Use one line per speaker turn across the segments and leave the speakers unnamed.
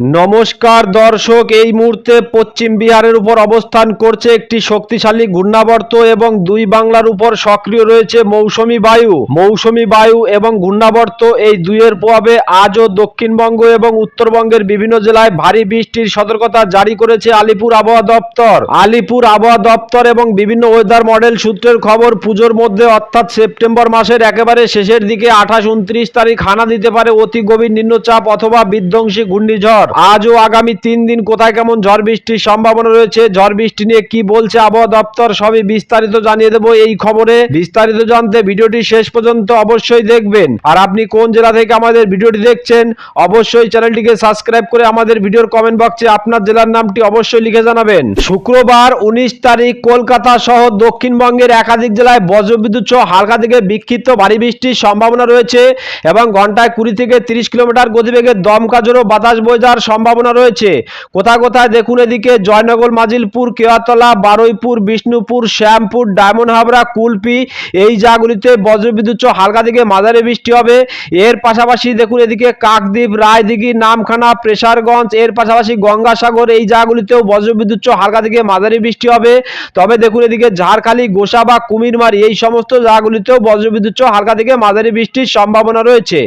নমস্কার দর্শক, এই মুহূর্তে পশ্চিম বিহারের উপর অবস্থান করছে একটি শক্তিশালী ঘূর্ণাবর্ত এবং দুই বাংলার উপর সক্রিয় রয়েছে মৌসুমি বায়ু। মৌসুমি বায়ু এবং ঘূর্ণাবর্ত এই দুইয়ের প্রভাবে আজও দক্ষিণবঙ্গ এবং উত্তরবঙ্গের বিভিন্ন জেলায় ভারী বৃষ্টির সতর্কতা জারি করেছে আলিপুর আবহাওয়া দপ্তর। আলিপুর আবহাওয়া দপ্তর এবং বিভিন্ন ওয়েদার মডেল সূত্রের খবর, পুজোর মধ্যে অর্থাৎ সেপ্টেম্বর মাসের একেবারে শেষের দিকে আঠাশ, উনত্রিশ তারিখ হানা দিতে পারে অতি গভীর নিম্নচাপ অথবা বিধ্বংসী ঘূর্ণিঝড়। আজও আগামী তিন দিন কোথায় কেমন ঝড় বৃষ্টির সম্ভাবনা রয়েছে? ঝড় বৃষ্টি নিয়ে কি বলছে আবহাওয়া দপ্তর? সবই বিস্তারিত জানিয়ে দেবো এই খবরে। বিস্তারিত জানতে ভিডিওটি শেষ পর্যন্ত অবশ্যই দেখবেন। আর আপনি কোন জেলা থেকে আমাদের ভিডিওটি দেখছেন, অবশ্যই চ্যানেলটিকে সাবস্ক্রাইব করে আমাদের ভিডিওর কমেন্ট বক্সে আপনার জেলার নামটি অবশ্যই লিখে জানাবেন। শুক্রবার উনিশ তারিখ কলকাতা সহ দক্ষিণবঙ্গের একাধিক জেলায় বজ্রবিদ্যুৎ সহ হালকা থেকে বিক্ষিপ্ত ভারী বৃষ্টির সম্ভাবনা রয়েছে এবং ঘন্টায় কুড়ি থেকে তিরিশ কিলোমিটার গতিবেগে দমকা জোরো বাতাস বয়ে যাওয়ার সম্ভাবনা রয়েছে। কোথায় কোথায় দেখুন এদিকে জয়নগর, মাজিলপুর, কেওয়াতলা, বারুইপুর, বিষ্ণুপুর, শ্যামপুর, ডায়মন্ড হাবড়া, কুলপি, এই জায়গাগুলিতে বজ্রবিদ্যুৎ হালকা থেকে মাঝারি বৃষ্টি হবে। এর পাশাপাশি দেখুন এদিকে কাকদ্বীপ, রায়দিঘি, নামখানা, প্রেসারগঞ্জ, এর পাশাপাশি গঙ্গাসাগর, এই জায়গাগুলিতেও বজ্রবিদ্যুৎ হালকা থেকে মাঝারি বৃষ্টি হবে। তবে দেখুন এদিকে ঝাড়খালি, গোসা বা কুমিরমারি, এই সমস্ত জায়গাগুলিতেও বজ্রবিদ্যুৎ হালকা থেকে মাঝারি বৃষ্টির সম্ভাবনা রয়েছে।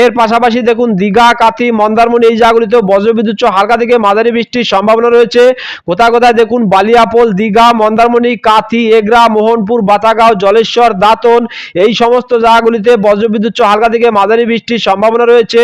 এর পাশাপাশি দেখুন দীঘা, কাথি, মন্দারমণি, এই জায়গাগুলিতেও বজ্রবিদ্যুৎ হালকা থেকে মাঝারি বৃষ্টির সম্ভাবনা রয়েছে। কোথায় কোথায় দেখুন বালিয়াপোল, দীঘা, মন্দারমণি, কাথি, এগরা, মোহনপুর, বাতাগাঁও, জলেশ্বর, দাঁতন, এই সমস্ত জায়গাগুলিতে বজ্রবিদ্যুৎ হালকা থেকে মাঝারি বৃষ্টির সম্ভাবনা রয়েছে।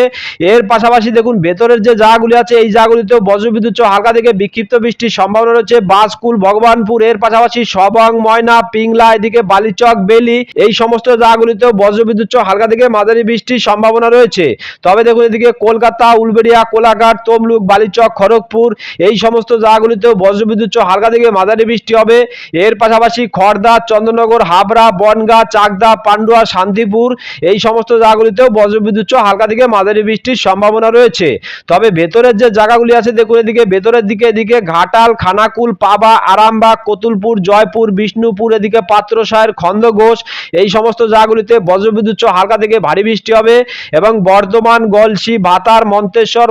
এর পাশাপাশি দেখুন ভেতরের যে জায়গাগুলি আছে, এই জায়গাগুলিতেও বজ্রবিদ্যুৎ হালকা থেকে বিক্ষিপ্ত বৃষ্টির সম্ভাবনা রয়েছে। বাসকুল, ভগবানপুর, এর পাশাপাশি সবং, ময়না, পিংলা, এদিকে বালিচক, বেলি, এই সমস্ত জায়গাগুলিতেও বজ্রবিদ্যুৎ হালকা থেকে মাঝারি বৃষ্টির সম্ভাবনা রয়েছে। তবে দেখুন এদিকে কলকাতা, উলবেড়িয়া, কোলাঘাট তমলুক, বালিচক, খড়গপুর, এই সমস্ত জায়গাগুলিতেও বজ্রবিদ্যুৎ হালকা থেকে মাঝারি বৃষ্টি হবে। এর পাশাপাশি খড়দা, চন্দ্রনগর, হাবড়া, বনগা, চাকদা, পান্ডুয়া, শান্তিপুর, এই সমস্ত জায়গাগুলিতেও বজ্রবিদ্যুৎ হালকা থেকে মাঝারি বৃষ্টির সম্ভাবনা রয়েছে। তবে ভেতরের যে জায়গাগুলি আছে, দেখুন এদিকে, ভেতরের দিকে এদিকে ঘাটাল, খানাকুল, পাবা, আরামবাগ, কতুলপুর, জয়পুর, বিষ্ণুপুর, এদিকে পাত্রসায়ের খন্দঘোষ এই সমস্ত জায়গাগুলিতে বজ্রবিদ্যুৎ হালকা থেকে ভারী বৃষ্টি হবে এবং বর্ধমান, গলসি, ভাতার, মন্তেশ্বর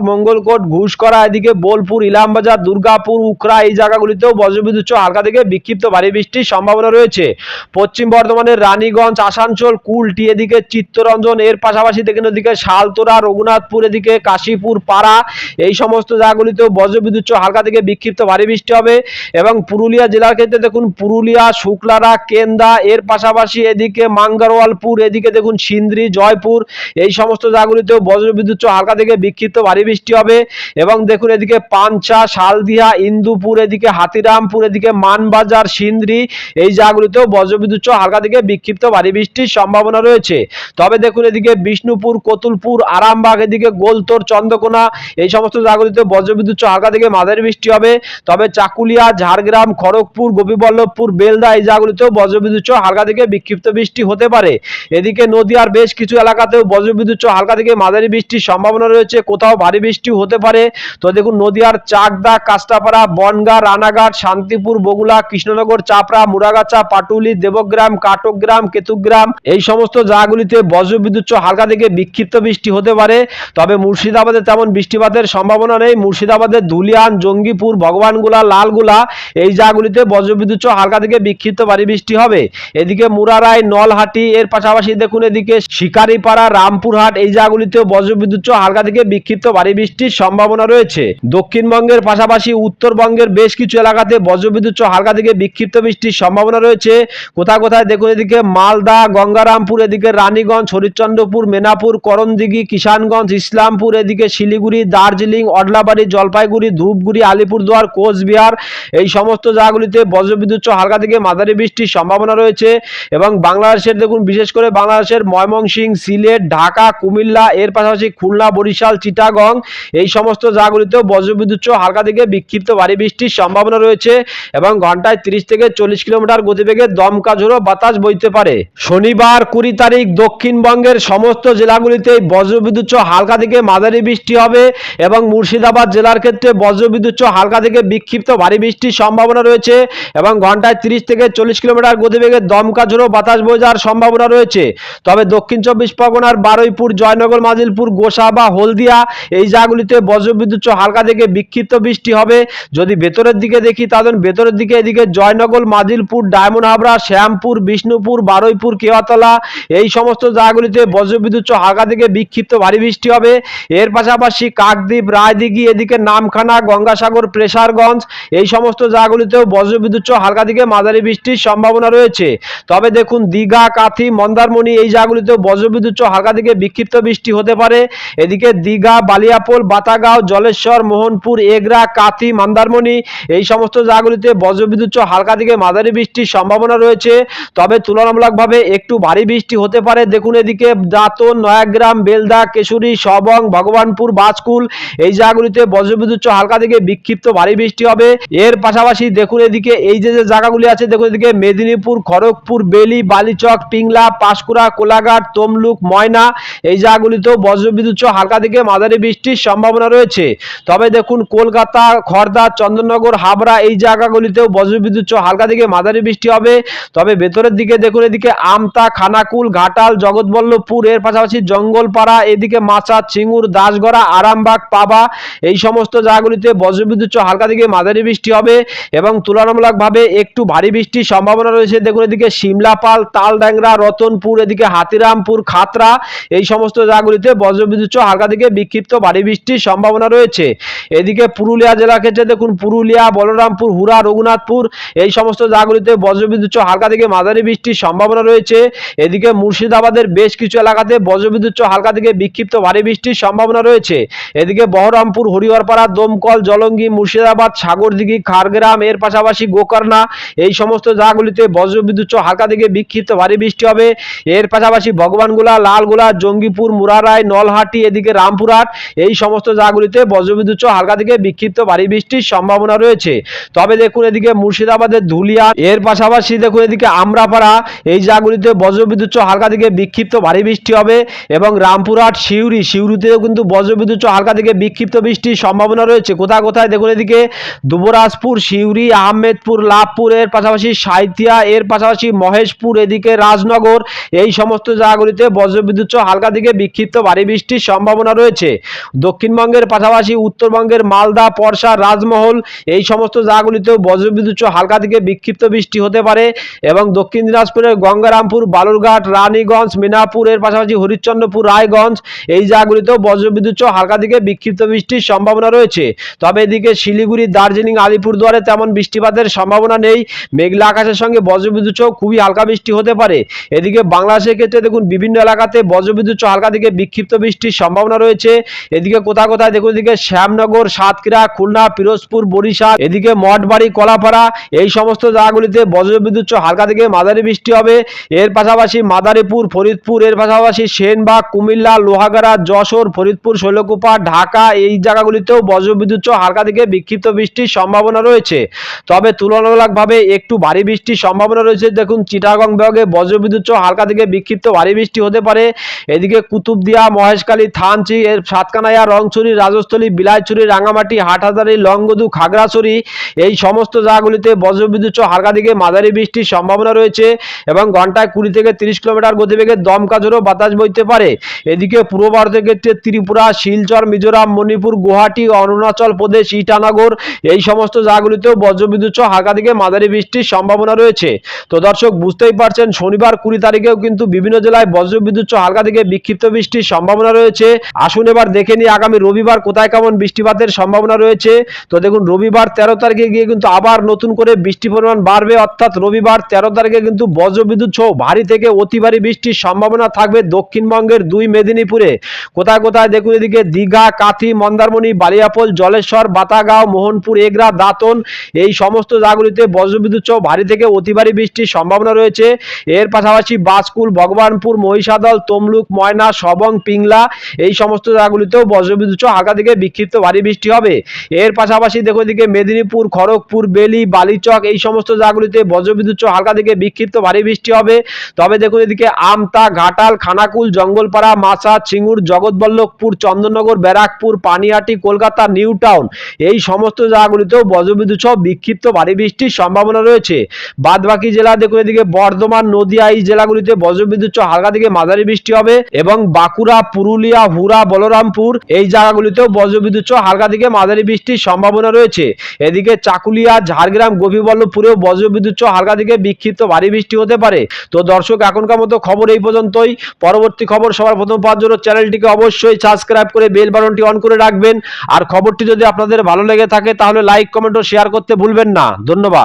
মঙ্গলকোট ঘুষকরা এদিকে বোলপুর, ইলামবাজার, দুর্গাপুর উখরা এই জায়গাগুলিতেও বজ্রবিদ্যুৎ হালকা থেকে বিক্ষিপ্ত ভারী বৃষ্টির সম্ভাবনা রয়েছে। পশ্চিম বর্ধমানের রানীগঞ্জ, আসানসোল, কুলটি, এদিকে চিত্তরঞ্জন, এর পাশাপাশি দেখেন ওদিকে শালতোরা রঘুনাথপুর, এদিকে কাশীপুর, পাড়া, এই সমস্ত জায়গাগুলিতেও বজ্রবিদ্যুৎ হালকা থেকে বিক্ষিপ্ত ভারী বৃষ্টি হবে এবং পুরুলিয়া জেলার ক্ষেত্রে দেখুন পুরুলিয়া, শুক্লারা, কেন্দা, এর পাশাপাশি এদিকে মাঙ্গারওয়ালপুর এদিকে দেখুন সিন্দ্রি, জয়পুর, এই সমস্ত জায়গাগুলিতেও বজ্রবিদ্যুৎ হালকা থেকে বিক্ষিপ্ত ভারী বৃষ্টি হবে। এবং দেখুন এদিকে পাঞ্চা, শালদিয়া, ইন্দুপুর, এদিকে হাতিরামপুর, এদিকে মানবাজার, সিন্দ্রি, এই জায়গাগুলিতেও বজ্রবিদ্যুৎ হালকা থেকে বিক্ষিপ্ত ভারী বৃষ্টির সম্ভাবনা রয়েছে। তবে দেখুন এদিকে বিষ্ণুপুর, কতুলপুর, আরামবাগ, এদিকে গোলতোর, চন্দ্রকোনা, এই সমস্ত জায়গাগুলিতে বজ্রবিদ্যুৎ হালকা থেকে মাঝারি বৃষ্টি হবে। তবে চাকুলিয়া, ঝাড়গ্রাম, খড়গপুর, গোপীবল্লভপুর, বেলদা, এই জায়গাগুলিতেও বজ্রবিদ্যুৎ হালকা থেকে বিক্ষিপ্ত বৃষ্টি হতে পারে। এদিকে নদীয়ার বেশ কিছু এলাকাতেও বজ্রবিদ্যুৎ হালকা থেকে মাঝারি বৃষ্টির সম্ভাবনা রয়েছে। কোথাও ভারী বৃষ্টি হতে পারে। তো দেখুন, নদীয়ার চাকদা কাস্টাপাড়া বনগা, রানাঘাট, শান্তিপুর বগুলা কৃষ্ণনগর, চাপড়া মুরাগাছা পাটুলি, দেবগ্রাম কাটকগ্রাম কেতুগ্রাম, এই সমস্ত জায়গাগুলিতে বজ্রবিদ্যুৎ হালকা থেকে বিক্ষিপ্ত বৃষ্টি হতে পারে। তবে মুর্শিদাবাদে তেমন বৃষ্টিপাতের সম্ভাবনা নেই। মুর্শিদাবাদের ধুলিয়ান, জঙ্গিপুর, ভগবানগুলা, লালগুলা, এই জায়গাগুলিতে বজ্রবিদ্যুৎ হালকা থেকে বিক্ষিপ্ত ভারী বৃষ্টি হবে। এদিকে মুরারাই, নলহাটি, এর পাশাপাশি দেখুন এদিকে শিকারিপাড়া, রামপুরহাট, এই জায়গাগুলিতেও বজ্রবিদ্যুৎ হালকা থেকে বিক্ষিপ্ত ভারী বৃষ্টির সম্ভাবনা রয়েছে। দক্ষিণবঙ্গের পাশাপাশি উত্তরবঙ্গের বেশ কিছু এলাকাতে বজ্রবিদ্যুৎ হালকা থেকে বিক্ষিপ্ত বৃষ্টির সম্ভাবনা রয়েছে। কোথায় কোথায় দেখুন এদিকে মালদা, গঙ্গারামপুর, এদিকে রানীগঞ্জ, হরিশ্চন্দ্রপুর, মেনাপুর, করণদিঘি, কিষানগঞ্জ, ইসলামপুর, এদিকে শিলিগুড়ি, দার্জিলিং, অডলাবাড়ি, জলপাইগুড়ি, ধূপগুড়ি, আলিপুরদুয়ার, কোচবিহার, এই সমস্ত জায়গাগুলিতে বজ্রবিদ্যুৎ হালকা থেকে মাঝারি বৃষ্টির সম্ভাবনা রয়েছে এবং বাংলাদেশের দেখুন, বিশেষ করে বাংলাদেশের ময়মনসিং সিলেট, ঢাকা, কুমিল্লা, এর পাশাপাশি খুলনা, বরিশাল, চিটাগং, এই সমস্ত জায়গাগুলিতেও বজ্রবিদ্যুৎ হালকা থেকে বিক্ষিপ্ত ভারী বৃষ্টির সম্ভাবনা রয়েছে এবং ঘন্টায় তিরিশ থেকে চল্লিশ কিলোমিটার গতিবেগে দমকা ঝোড়ো বাতাস বইতে পারে। শনিবার কুড়ি তারিখ দক্ষিণবঙ্গের সমস্ত জেলাগুলিতে বজ্রবিদ্যুৎ হালকা থেকে মাঝারি বৃষ্টি হবে এবং মুর্শিদাবাদ জেলার ক্ষেত্রে বজ্রবিদ্যুৎ হালকা থেকে বিক্ষিপ্ত ভারী বৃষ্টির সম্ভাবনা রয়েছে এবং ঘন্টায় তিরিশ থেকে চল্লিশ কিলোমিটার গতিবেগে দমকা ঝোড়ো বাতাস বয়ে যাওয়ার সম্ভাবনা রয়েছে। তবে দক্ষিণ চব্বিশ পরগনার বারুইপুর, জয়নগর, মাজিলপুর গোসা বা হলদিয়া এই জায়গাগুলিতে বজ্রবিদ্যুৎ হালকা থেকে বিক্ষিপ্ত বৃষ্টি হবে। যদি ভেতরের দিকে দেখি তাহলে ভেতরের দিকে এদিকে জয়নগর, মাদিলপুর, ডায়মন্ড হাবড়া, শ্যামপুর, বিষ্ণুপুর, বারুইপুর, কেওয়াতলা, এই সমস্ত জায়গাগুলিতে বজ্রবিদ্যুৎ হালকা থেকে বিক্ষিপ্ত ভারী বৃষ্টি হবে। এর পাশাপাশি কাকদ্বীপ, রায়দিঘি, এদিকে নামখানা, গঙ্গাসাগর, প্রেসারগঞ্জ, এই সমস্ত জায়গাগুলিতেও বজ্রবিদ্যুৎ হালকা থেকে মাঝারি বৃষ্টির সম্ভাবনা রয়েছে। তবে দেখুন, দীঘা, কাথি, মন্দারমণি এই জায়গাগুলিতেও বজ্রবিদ্যুৎ হালকা থেকে বিক্ষিপ্ত বৃষ্টি হতে পারে। এদিকে দীঘা, বালিয়াপোল বাতাগাঁও জলেশ্বর, মোহনপুর, এগরা, কাথি, মন্দারমণি এই সমস্ত জায়গাগুলিতে বজ্রবিদ্যুৎ হালকা থেকে মাঝারি বৃষ্টির সম্ভাবনা রয়েছে। তবে তুলনামূলকভাবে একটু ভারী বৃষ্টি হতে পারে। দেখুন এদিকে দাঁতন, নয়াগ্রাম, বেলদা, কেশরী, সবং, ভগবানপুর, বাজকুল এই জায়গাগুলিতে বজ্রবিদ্যুৎ হালকা থেকে বিক্ষিপ্ত ভারী বৃষ্টি হবে। এর পাশাপাশি দেখুন এদিকে এই যে যে জায়গাগুলি আছে, দেখুন এদিকে মেদিনীপুর, খড়গপুর, বেলি, বালিচক, পিংলা, পাঁশকুড়া, কোলাঘাট, তমলুক, ময়না এই জায়গাগুলিতেও বজ্রবিদ্যুৎ হালকা থেকে মাঝারি বৃষ্টির সম্ভাবনা রয়েছে। তবে দেখুন, কলকাতা খড়দা চন্দননগর, হাবড়া এই জায়গাগুলিতেও বজ্রবিদ্যুৎ সহ হালকা থেকে মাঝারি বৃষ্টি হবে। তবে ভেতরের দিকে দেখুন, এদিকে আমতা, খানাকুল, ঘাটাল, জগৎবল্লভপুর, এর পাশাপাশি জঙ্গলপাড়া, এদিকে মাচা চিঙ্গুর দাসগড়া, আরামবাগ, পাবা এই সমস্ত জায়গাগুলিতে বজ্রবিদ্যুৎ সহ হালকা থেকে মাঝারি বৃষ্টি হবে এবং তুলনামূলকভাবে একটু ভারী বৃষ্টির সম্ভাবনা রয়েছে। দেখুন, এদিকে সিমলাপাল তালড্যাংরা রতনপুর, এদিকে হাতিরামপুর, খাতরা এই সমস্ত জায়গাগুলিতে বজ্রবিদ্যুৎ সহ হালকা থেকে বিক্ষিপ্ত ভারী বৃষ্টির সম্ভাবনা রয়েছে। এদিকে পুরুলিয়া জেলা ক্ষেত্রে দেখুন, পুরুলিয়া, বলরামপুর হুরা রঘুনাথপুর, এই সমস্ত জায়গাগুলিতে বজ্রবিদ্যুৎ হালকা থেকে মাঝারি বৃষ্টির সম্ভাবনা রয়েছে। এদিকে মুর্শিদাবাদের বেশ কিছু এলাকাতে বজ্রবিদ্যুৎ হালকা থেকে বিক্ষিপ্ত ভারী বৃষ্টির সম্ভাবনা রয়েছে। এদিকে বহরমপুর, হরিহরপাড়া, দমকল, জলঙ্গি, মুর্শিদাবাদ, সাগরদিঘি খারগ্রাম এর পাশাপাশি গোকর্ণা, এই সমস্ত জায়গাগুলিতে বজ্রবিদ্যুৎ হালকা থেকে বিক্ষিপ্ত ভারী বৃষ্টি হবে। এর পাশাপাশি ভগবানগুলা, লালগোলা, জঙ্গিপুর, মুরারাই, নলহাটি, এদিকে রামপুরহাট, এই সমস্ত জায়গাগুলিতে বজ্রবিদ্যুৎ হালকা থেকে বিক্ষিপ্ত ভারী বৃষ্টির সম্ভাবনা রয়েছে। তবে দেখুন এদিকে মুর্শিদাবাদের ধুলিয়া, এর পাশাপাশি দেখুন এদিকে আমরাপাড়া, এই জায়গাগুলিতে বজ্রবিদ্যুৎ হালকা থেকে বিক্ষিপ্ত ভারী বৃষ্টি হবে এবং রামপুরহাট শিউরি শিউরিতেও কিন্তু বজ্রবিদ্যুৎ হালকা থেকে বিক্ষিপ্ত বৃষ্টির সম্ভাবনা রয়েছে। কোথায় কোথায় দেখুন এদিকে দুবরাজপুর শিউরি আহমেদপুর, লাভপুর, এর পাশাপাশি সাঁইথিয়া, এর পাশাপাশি মহেশপুর, এদিকে রাজনগর, এই সমস্ত জায়গাগুলিতে বজ্রবিদ্যুৎ হালকা থেকে বিক্ষিপ্ত ভারী বৃষ্টির সম্ভাবনা রয়েছে। দক্ষিণবঙ্গের পাশাপাশি উত্তরবঙ্গের মালদা পরশা রাজমহল এই সমস্ত জায়গাগুলিতেও বজ্রবিদ্যুৎ হালকা থেকে বিক্ষিপ্ত বৃষ্টি হতে পারে এবং দক্ষিণ দিনাজপুরের গঙ্গারামপুর, বালুরঘাট, রানীগঞ্জ, মিনাপুর, এর পাশাপাশি হরিশ্চন্দ্রপুর, রায়গঞ্জ এই জায়গাগুলিতেও বজ্রবিদ্যুৎ হালকা থেকে বিক্ষিপ্ত বৃষ্টির সম্ভাবনা রয়েছে। তবে এদিকে শিলিগুড়ি, দার্জিলিং, আলিপুরদুয়ারে তেমন বৃষ্টিপাতের সম্ভাবনা নেই। মেঘলা আকাশের সঙ্গে বজ্রবিদ্যুৎ খুবই হালকা বৃষ্টি হতে পারে। এদিকে বাংলাদেশের ক্ষেত্রে দেখুন, বিভিন্ন এলাকাতে বজ্রবিদ্যুৎ হালকা থেকে বিক্ষিপ্ত বৃষ্টির সম্ভাবনা রয়েছে। এদিকে কোথায় কোথায় দেখুন এদিকে শ্যামনগর, সাতক্ষীরা, খুলনা, পিরোজপুর, বরিশাল, এদিকে মঠবাড়ি, কলাপাড়া, এই সমস্ত জায়গাগুলিতে বজ্রবিদ্যুৎ হালকা থেকে মাঝারি বৃষ্টি হবে। এর পাশাপাশি মাদারীপুর, ফরিদপুর, এর পাশাপাশি সেনবাগ, কুমিল্লা, লোহাগাড়া, যশোর, ফরিদপুর, শৈলকুপা, ঢাকা, এই জায়গাগুলিতেও বজ্রবিদ্যুৎ হালকা থেকে বিক্ষিপ্ত বৃষ্টির সম্ভাবনা রয়েছে। তবে তুলনামূলকভাবে একটু ভারী বৃষ্টির সম্ভাবনা রয়েছে। দেখুন চিটাগং বিভাগে বজ্রবিদ্যুৎ হালকা থেকে বিক্ষিপ্ত ভারী বৃষ্টি হতে পারে। এদিকে কুতুবদিয়া, মহেশখালী, থানচি, এর সাতকানাইয়া রংছড়ি রাজস্থলী, বিলাইছড়ি রাঙামাটি হাটহাজারি, লংগদু, খাগড়াছড়ি এই সমস্ত জায়গাগুলিতে বজ্রবিদ্যুৎ হালকা মাঝারি বৃষ্টির সম্ভাবনা রয়েছে এবং ঘন্টায় কুড়ি থেকে তিরিশ কিলোমিটার গতিবেগে দমকা ঝোড়ো বাতাস বইতে পারে। এদিকে পূর্ব ভারতের ক্ষেত্রে ত্রিপুরা, শিলচর, মিজোরাম, মণিপুর, গুয়াহাটি, অরুণাচল প্রদেশ, ইটানগর এই সমস্ত জায়গাগুলিতেও বজ্রবিদ্যুৎ হালকা থেকে মাঝারি বৃষ্টির সম্ভাবনা রয়েছে। তো দর্শক, বুঝতেই পারছেন, শনিবার কুড়ি তারিখেও কিন্তু বিভিন্ন জেলায় বজ্রবিদ্যুৎ হালকা থেকে বিক্ষিপ্ত বৃষ্টির সম্ভাবনা রয়েছে। আসুন এবার দেখে নিই আগামী রবিবার কোথায় কেমন বৃষ্টিপাতের সম্ভাবনা রয়েছে? তো দেখুন, রবিবার তেরো তারিখে গিয়ে কিন্তু আবার নতুন করে বৃষ্টি পরিমাণ বাড়বে। অর্থাৎ রবিবার তেরো তারিখে কিন্তু বজ্রবিদ্যুৎ সহ ভারী থেকে অতি ভারী বৃষ্টির সম্ভাবনা থাকবে দক্ষিণবঙ্গের দুই মেদিনীপুরে। কোথায় কোথায় দেখুন এদিকে দীঘা, কাথি, মন্দারমণি, বালিয়াপোল, জলেশ্বর, বাতাগাঁও, মোহনপুর, এগরা, দাতন, এই সমস্ত জায়গাগুলিতে বজ্রবিদ্যুৎ সহ ভারী থেকে অতি ভারী বৃষ্টির সম্ভাবনা রয়েছে। এর পাশাপাশি বাসকুল, ভগবানপুর, মহিষাদল, তমলুক, ময়না, সবং, পিংলা, এই সমস্ত জায়গাগুলিতেও বজ্রবিদ্যুৎ সহ হালকা থেকে বিক্ষিপ্ত ভারী বৃষ্টি হবে। এর পাশাপাশি দেখো এদিকে মেদিনীপুর, খড়গপুর, বেলি, বালিচক এই সমস্ত জায়গাগুলিতে বজ্রবিদ্যুৎ হালকা থেকে বিক্ষিপ্ত ভারী বৃষ্টি হবে। তবে দেখুন এদিকে আমতা, ঘাটাল, খানাকুল, জঙ্গলপাড়া মাছা চিঙ্গুর জগৎবল্লভপুর, চন্দননগর, ব্যারাকপুর, পানিহাটি, কলকাতা, নিউ টাউন এই সমস্ত জায়গাগুলিতেও বজ্রবিদ্যুৎ সহ বিক্ষিপ্ত ভারী বৃষ্টির সম্ভাবনা রয়েছে। বাদ বাকি জেলা দেখুন এদিকে বর্ধমান, নদিয়া এই জেলাগুলিতে বজ্রবিদ্যুৎ হালকা থেকে মাঝারি বৃষ্টি হবে এবং বাঁকুড়া, পুরুলিয়া হুরা বলরামপুর এই জায়গা এলাকাগুলিতেও বজ্রবিদ্যুৎ সহ হালকা থেকে মাঝারি বৃষ্টির সম্ভাবনা রয়েছে। এদিকে চাকুলিয়া, ঝাড়গ্রাম, গোপীবল্লভপুরেও বজ্রবিদ্যুৎ সহ হালকা থেকে বিক্ষিপ্ত ভারী বৃষ্টি হতে পারে। তো দর্শক, এখনকার মতো খবর এই পর্যন্তই। পরবর্তী খবর সবার প্রথম পাওয়ার জন্য চ্যানেলটিকে অবশ্যই সাবস্ক্রাইব করে বেল বাটনটি অন করে রাখবেন। আর খবরটি যদি আপনাদের ভালো লেগে থাকে, তাহলে লাইক, কমেন্ট ও শেয়ার করতে ভুলবেন না। ধন্যবাদ।